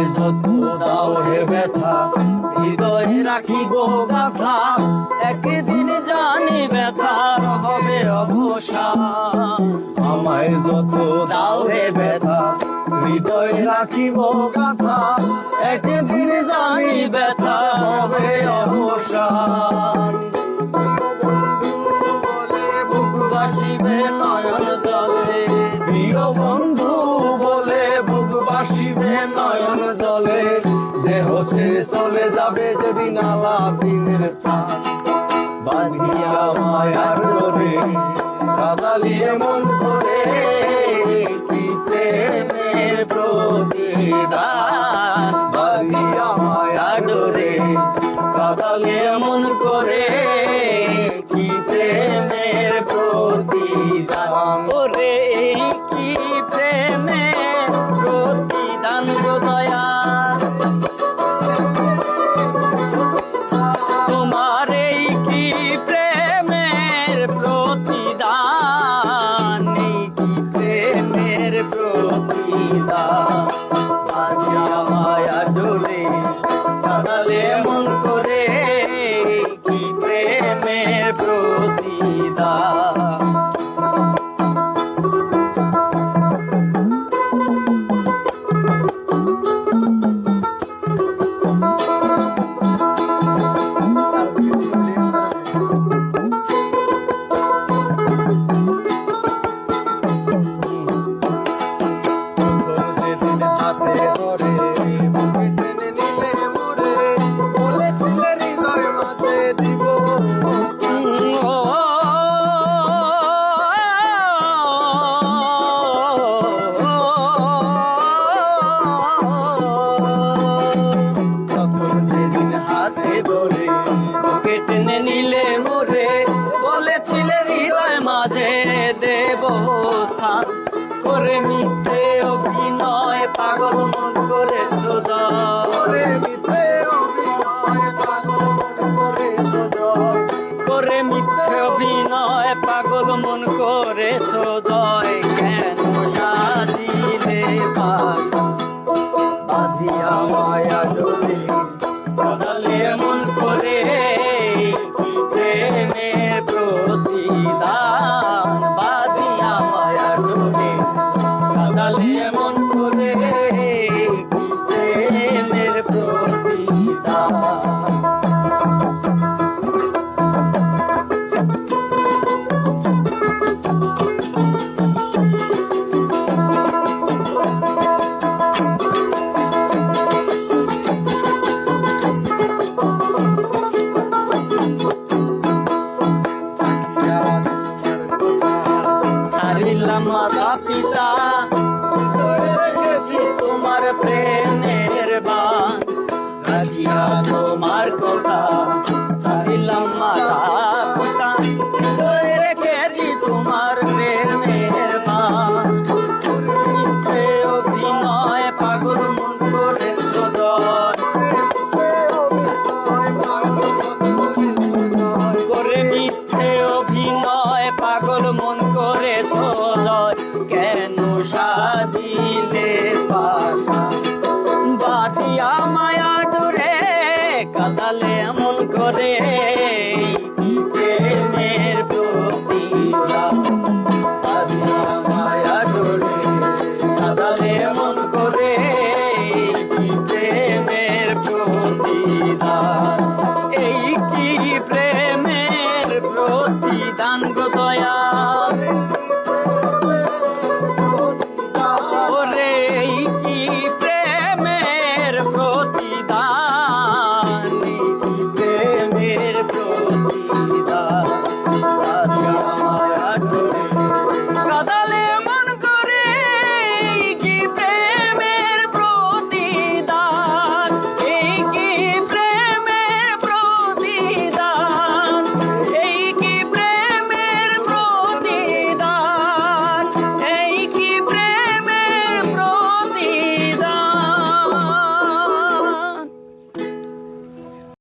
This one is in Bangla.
আমায় যত দাও হে ব্যথা। হৃদয়ে রাখিব গাথা। একদিন জানি ব্যথার হবে অবসান আমায় যত দাও হে ব্যথা, হৃদয়ে রাখিব গাথা। একদিন জানি ব্যথা হবে অবসান বুক বাসিবে নয়ন জলে প্রিয় বন্ধু ছেড়ে চলে যাবে যেদিন আলা দিনের বাঁধিয়া মায়ার ডোরে কাদালিয়ে মন করে প্রেমের প্রতিদান যেদিন মিথ্যে অভিনয় পাগল মন করে মিথ্যে করে মিথ্যে অভিনয় পাগল মন করেছ জয় কেন সাজিলে পাগল বাঁধিয়া মায়া ডোলে আমার মাতা পিতা। ধরে রেখেছি তোমার প্রেমের বান রাখিয়া তোমার কথা। Yeah, my.